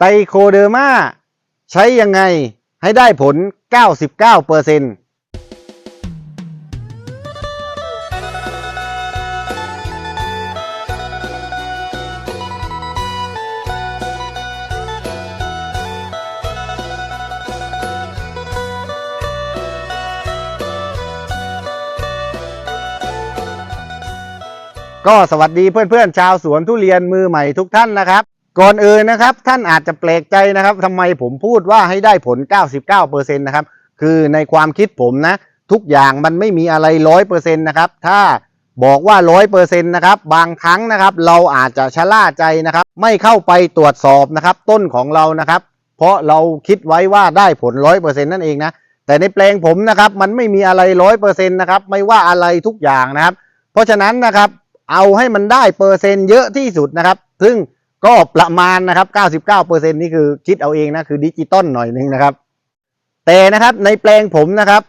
ไตโคเดอร์มาใช้ยังไงให้ได้ผล 99เปอร์เซ็นต์ก็สวัสดีเพื่อนๆชาวสวนทุเรียนมือใหม่ทุกท่านนะครับ ก่อนอื่นนะครับ ท่านอาจจะแปลกใจนะครับทำไมผมพูดว่าให้ได้ผล 99%นะครับ คือในความคิดผมนะ ทุกอย่างมันไม่มีอะไร 100%นะครับ ถ้าบอกว่า 100%นะครับ บางครั้งนะครับ เราอาจจะชะล่าใจนะครับ ไม่เข้าไปตรวจสอบนะครับ ต้นของเรานะครับ เพราะเราคิดไว้ว่าได้ผล 100%นั่นเองนะ แต่ในแปลงผมนะครับ มันไม่มีอะไร 100%นะครับ ไม่ว่าอะไรทุกอย่างนะครับ เพราะฉะนั้นนะครับ เอาให้มันได้เปอร์เซ็นต์เยอะที่สุดนะครับ ซึ่ง ก็ประมาณนะครับ 99%นี่คือคิดเอาเองนะคือดิจิตอลหน่อยนึงนะครับ แต่นะครับในแปลงผมนะครับ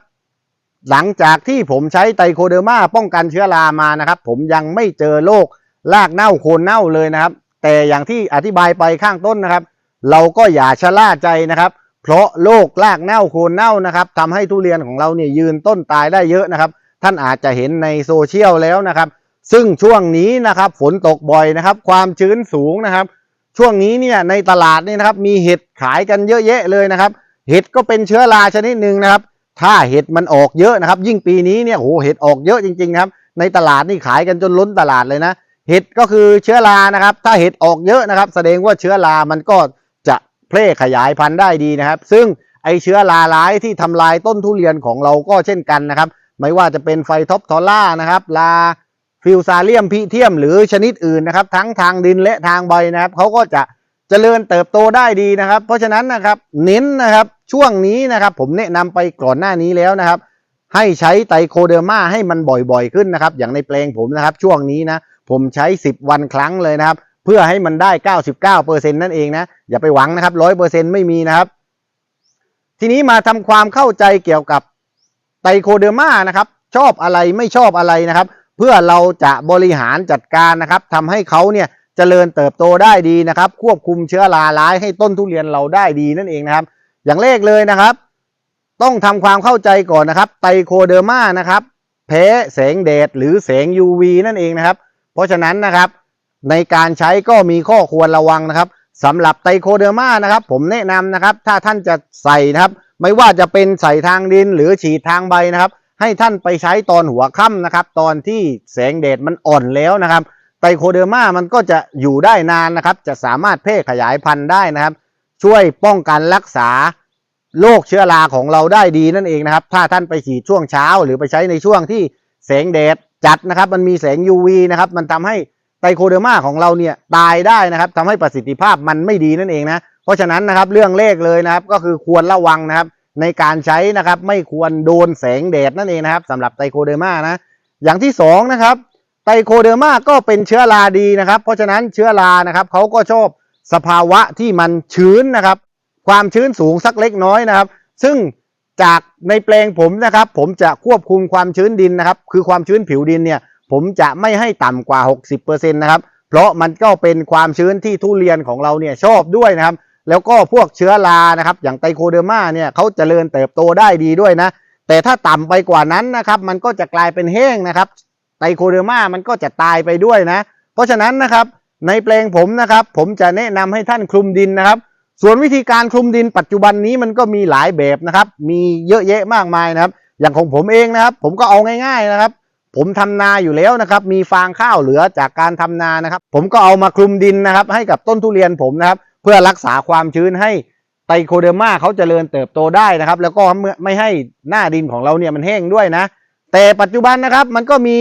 หลังจากที่ผมใช้ไตโคเดอร์มาป้องกันเชื้อรามานะครับ ผมยังไม่เจอโรครากเน่าโคนเน่าเลยนะครับ แต่อย่างที่อธิบายไปข้างต้นนะครับ เราก็อย่าชะล่าใจนะครับ เพราะโรครากเน่าโคนเน่านะครับทำให้ทุเรียนของเราเนี่ยยืนต้นตายได้เยอะนะครับ ท่านอาจจะเห็นในโซเชียลแล้วนะครับ ซึ่งช่วงนี้นะครับฝนตกบ่อยนะครับ ความชื้นสูงนะครับ ช่วงนี้เนี่ยในตลาดนี่นะครับ มีเห็ดขายกันเยอะแยะเลยนะครับ เห็ดก็เป็นเชื้อราชนิดหนึ่งนะครับ ถ้าเห็ดมันออกเยอะนะครับ ยิ่งปีนี้เนี่ยโอ้โหเห็ดออกเยอะจริงๆนะครับ ในตลาดนี่ขายกันจนล้นตลาดเลยนะ เห็ดก็คือเชื้อรานะครับ ถ้าเห็ดออกเยอะนะครับ แสดงว่าเชื้อรามันก็จะแพร่ขยายพันธุ์ได้ดีนะครับ ซึ่งไอเชื้อราร้ายที่ทำลายต้นทุเรียนของเราก็เช่นกันนะครับ ไม่ว่าจะเป็นไฟท็อปทอล่านะครับลา ฟิวซาเลียมพิเทียมหรือชนิดอื่นนะครับ ทั้งทางดินและทางใบนะครับเขาก็จะเจริญเติบโตได้ดีนะครับ เพราะฉะนั้นนะครับเน้นนะครับช่วงนี้นะครับ ผมแนะนำไปก่อนหน้านี้แล้วนะครับ ให้ใช้ไตโคเดอร์มาให้มันบ่อยๆขึ้นนะครับ อย่างในแปลงผมนะครับ ช่วงนี้นะผมใช้ 10 วันครั้งเลยนะครับ เพื่อให้มันได้ 99%นั่นเองนะอย่าไปหวังนะครับ 100%ไม่มีนะครับ ทีนี้มาทำความเข้าใจเกี่ยวกับไตโคเดอร์มานะครับ ชอบอะไรไม่ชอบอะไรนะครับ เพื่อเราจะบริหารจัดการนะครับทำให้เขาเนี่ยเจริญเติบโตได้ดีนะครับ ควบคุมเชื้อราร้ายให้ต้นทุเรียนเราได้ดีนั่นเองนะครับ อย่างแรกเลยนะครับ ต้องทำความเข้าใจก่อนนะครับไตโคเดอร์มานะครับแพ้แสงแดดหรือแสง UV นั่นเองนะครับ เพราะฉะนั้นนะครับในการใช้ก็มีข้อควรระวังนะครับสำหรับไตโคเดอร์มานะครับ ผมแนะนำนะครับ ถ้าท่านจะใส่นะครับ ไม่ว่าจะเป็นใส่ทางดินหรือฉีดทางใบนะครับ ให้ท่านไปใช้ตอนหัวค่ำนะครับ ตอนที่แสงแดดมันอ่อนแล้วนะครับไตโคเดอร์มามันก็จะอยู่ได้นานนะครับ จะสามารถแพร่ขยายพันธุ์ได้นะครับ ช่วยป้องกันรักษาโรคเชื้อราของเราได้ดีนั่นเองนะครับ ถ้าท่านไปฉีดช่วงเช้า หรือไปใช้ในช่วงที่แสงแดดจัดนะครับ มันมีแสง UV นะครับ มันทำให้ไตโคเดอร์มาของเราเนี่ยตายได้นะครับทำให้ประสิทธิภาพมันไม่ดีนั่นเองนะ เพราะฉะนั้นนะครับเรื่องเลขเลยนะครับ ก็คือควรระวังนะครับ ในการใช้นะครับ ไม่ควรโดนแสงแดดนั่นเองนะครับสำหรับไตโคเดอร์มานะ อย่างที่สองนะครับไตโคเดอร์มาก็เป็นเชื้อราดีนะครับ เพราะฉะนั้นเชื้อรานะครับเขาก็ชอบสภาวะที่มันชื้นนะครับ ความชื้นสูงสักเล็กน้อยนะครับ ซึ่งจากในแปลงผมนะครับ ผมจะควบคุมความชื้นดินนะครับ คือความชื้นผิวดินเนี่ย ผมจะไม่ให้ต่ำกว่า 60%นะครับ เพราะมันก็เป็นความชื้นที่ทุเรียนของเราเนี่ยชอบด้วยนะครับ แล้วก็พวกเชื้อรานะครับ อย่างไตโคเดอร์มาเนี่ยเขาเจริญเติบโตได้ดีด้วยนะ แต่ถ้าต่ำไปกว่านั้นนะครับมันก็จะกลายเป็นแห้งนะครับ ไตโคเดอร์มามันก็จะตายไปด้วยนะ เพราะฉะนั้นนะครับในแปลงผมนะครับ ผมจะแนะนำให้ท่านคลุมดินนะครับ ส่วนวิธีการคลุมดินปัจจุบันนี้มันก็มีหลายแบบนะครับ มีเยอะแยะมากมายนะครับ อย่างของผมเองนะครับ ผมก็เอาง่ายๆนะครับ ผมทำนาอยู่แล้วนะครับ มีฟางข้าวเหลือจากการทำนานะครับ ผมก็เอามาคลุมดินนะครับ ให้กับต้นทุเรียนผมนะครับ เพื่อรักษาความชื้นให้ไตโคเดอร์มาเขาเจริญเติบโตได้นะครับ แล้วก็ไม่ให้หน้าดินของเราเนี่ยมันแห้งด้วยนะ แต่ปัจจุบันนะครับมันก็มี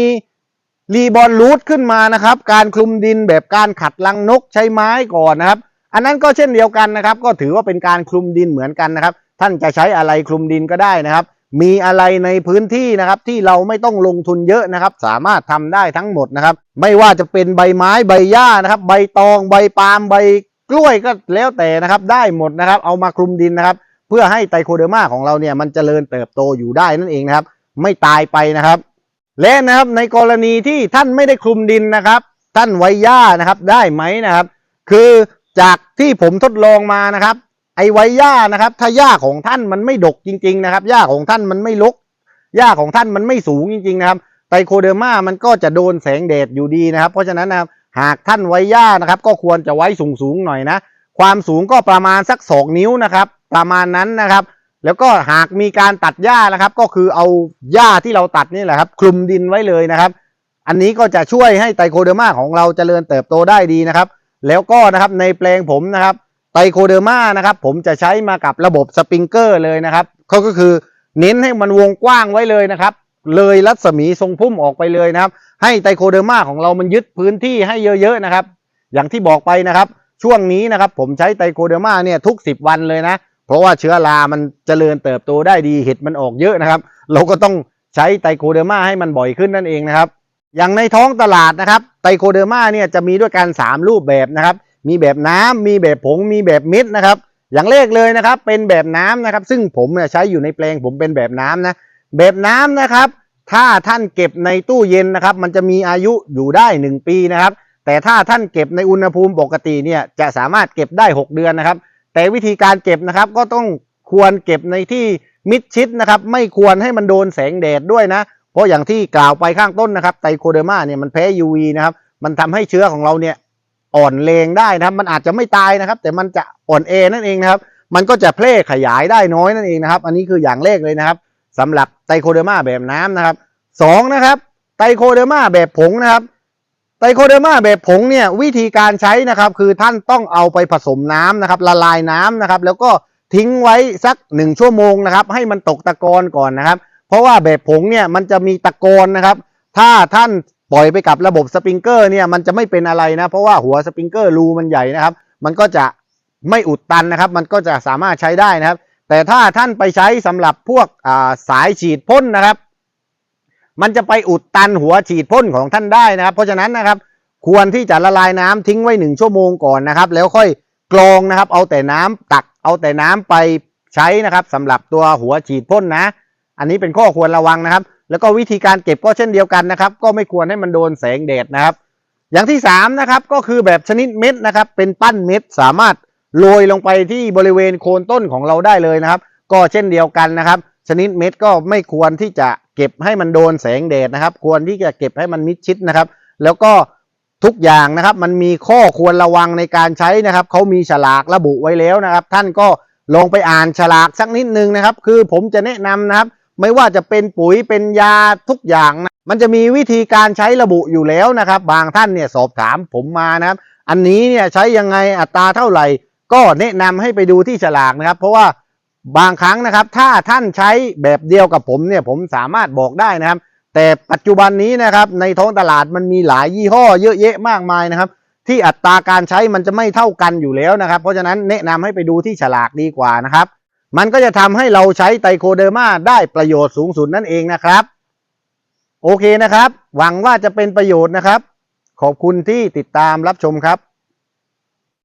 รีบอลรูทขึ้นมานะครับ การคลุมดินแบบการขัดรังนกใช้ไม้ก่อนนะครับ อันนั้นก็เช่นเดียวกันนะครับ ก็ถือว่าเป็นการคลุมดินเหมือนกันนะครับ ท่านจะใช้อะไรคลุมดินก็ได้นะครับ มีอะไรในพื้นที่นะครับที่เราไม่ต้องลงทุนเยอะนะครับ สามารถทำได้ทั้งหมดนะครับ ไม่ว่าจะเป็นใบไม้ใบหญ้านะครับ ใบตองใบปาล์มใบ กล้วยก็แล้วแต่นะครับได้หมดนะครับ เอามาคลุมดินนะครับ เพื่อให้ไตโคเดอร์มาของเราเนี่ยมันเจริญเติบโตอยู่ได้นั่นเองนะครับ ไม่ตายไปนะครับ และนะครับในกรณีที่ท่านไม่ได้คลุมดินนะครับ ท่านไว้หญ้านะครับได้ไหมนะครับ คือจากที่ผมทดลองมานะครับ ไอไว้หญ้านะครับ ถ้าหญ้าของท่านมันไม่ดกจริง ๆ นะครับหญ้าของท่านมันไม่ลกหญ้าของท่านมันไม่สูงจริง ๆ นะครับไตโคเดอร์มามันก็จะโดนแสงแดดอยู่ดีนะครับ เพราะฉะนั้นนะครับ หากท่านไว้หญ้านะครับก็ควรจะไว้สูงๆหน่อยนะ ความสูงก็ประมาณสักสองนิ้วนะครับ ประมาณนั้นนะครับ แล้วก็หากมีการตัดหญ้านะครับ ก็คือเอาหญ้าที่เราตัดนี่แหละครับ คลุมดินไว้เลยนะครับ อันนี้ก็จะช่วยให้ไตโคเดอร์มาของเราเจริญเติบโตได้ดีนะครับ แล้วก็นะครับในแปลงผมนะครับไตโคเดอร์มานะครับ ผมจะใช้มากับระบบสปริงเกอร์เลยนะครับเขาก็คือเน้นให้มันวงกว้างไว้เลยนะครับ เลยรัศมีทรงพุ่มออกไปเลยนะครับ ให้ไตโคเดอร์มาของเรามันยึดพื้นที่ให้เยอะๆนะครับ อย่างที่บอกไปนะครับ ช่วงนี้นะครับผมใช้ไตโคเดอร์มาเนี่ยทุก 10 วันเลยนะ เพราะว่าเชื้อรามันเจริญเติบโตได้ดีเห็ดมันออกเยอะนะครับ เราก็ต้องใช้ไตโคเดอร์มาให้มันบ่อยขึ้นนั่นเองนะครับ อย่างในท้องตลาดนะครับไตโคเดอร์มาเนี่ยจะมีด้วยกัน 3 รูปแบบนะครับ มีแบบน้ำมีแบบผง มีแบบม็ดนะครับ อย่างแรกเลยนะครับเป็นแบบน้ำนะครับ ซึ่งผมเนี่ยใช้อยู่ในแปลงผมเป็นแบบน้ำนะ แบบน้ำนะครับ ถ้าท่านเก็บในตู้เย็นนะครับ มันจะมีอายุอยู่ได้ 1 ปีนะครับ แต่ถ้าท่านเก็บในอุณหภูมิปกติเนี่ยจะสามารถเก็บได้ 6 เดือนนะครับ แต่วิธีการเก็บนะครับก็ต้องควรเก็บในที่มิดชิดนะครับ ไม่ควรให้มันโดนแสงแดดด้วยนะ เพราะอย่างที่กล่าวไปข้างต้นนะครับไตโคเดอร์มาเนี่ยมันแพ้ UV นะครับ มันทำให้เชื้อของเราเนี่ยอ่อนแรงได้นะครับ มันอาจจะไม่ตายนะครับ แต่มันจะอ่อนแอนั่นเองนะครับ มันก็จะแพร่ขยายได้น้อยนั่นเองนะครับ อันนี้คืออย่างแรกเลยนะครับ สำหรับไตโคเดอร์มาแบบน้ำนะครับสองนะครับไตโคเดอร์มาแบบผงนะครับไตโคเดอร์มาแบบผงเนี่ยวิธีการใช้นะครับคือท่านต้องเอาไปผสมน้ำนะครับ ละลายน้ำนะครับ แล้วก็ทิ้งไว้สักหนึ่งชั่วโมงนะครับ ให้มันตกตะกอนก่อนนะครับ เพราะว่าแบบผงเนี่ยมันจะมีตะกอนนะครับ ถ้าท่านปล่อยไปกับระบบสปริงเกอร์เนี่ยมันจะไม่เป็นอะไรนะ เพราะว่าหัวสปริงเกอร์รูมันใหญ่นะครับ มันก็จะไม่อุดตันนะครับ มันก็จะสามารถใช้ได้นะครับ แต่ถ้าท่านไปใช้สำหรับพวกสายฉีดพ่นนะครับ มันจะไปอุดตันหัวฉีดพ่นของท่านได้นะครับ เพราะฉะนั้นนะครับ ควรที่จะละลายน้ำทิ้งไว้หนึ่งชั่วโมงก่อนนะครับ แล้วค่อยกรองนะครับ เอาแต่น้ำตักเอาแต่น้ำไปใช้นะครับสำหรับตัวหัวฉีดพ่นนะ อันนี้เป็นข้อควรระวังนะครับ แล้วก็วิธีการเก็บก็เช่นเดียวกันนะครับ ก็ไม่ควรให้มันโดนแสงแดดนะครับ อย่างที่สามนะครับก็คือแบบชนิดเม็ดนะครับ เป็นปั้นเม็ดสามารถ โรยลงไปที่บริเวณโคนต้นของเราได้เลยนะครับ ก็เช่นเดียวกันนะครับ ชนิดเม็ดก็ไม่ควรที่จะเก็บให้มันโดนแสงแดดนะครับ ควรที่จะเก็บให้มันมิดชิดนะครับ แล้วก็ทุกอย่างนะครับ มันมีข้อควรระวังในการใช้นะครับเขามีฉลากระบุไว้แล้วนะครับ ท่านก็ลองไปอ่านฉลากสักนิดนึงนะครับ คือผมจะแนะนำนะครับ ไม่ว่าจะเป็นปุ๋ยเป็นยาทุกอย่างนะมันจะมีวิธีการใช้ระบุอยู่แล้วนะครับ บางท่านเนี่ยสอบถามผมมานะครับ อันนี้เนี่ยใช้ยังไงอัตราเท่าไหร่ ก็แนะนำให้ไปดูที่ฉลากนะครับ เพราะว่าบางครั้งนะครับ ถ้าท่านใช้แบบเดียวกับผมเนี่ยผมสามารถบอกได้นะครับ แต่ปัจจุบันนี้นะครับในท้องตลาดมันมีหลายยี่ห้อเยอะแยะมากมายนะครับ ที่อัตราการใช้มันจะไม่เท่ากันอยู่แล้วนะครับ เพราะฉะนั้นแนะนำให้ไปดูที่ฉลากดีกว่านะครับ มันก็จะทำให้เราใช้ไตโคเดอร์มาได้ประโยชน์สูงสุดนั่นเองนะครับ โอเคนะครับ หวังว่าจะเป็นประโยชน์นะครับ ขอบคุณที่ติดตามรับชมครับ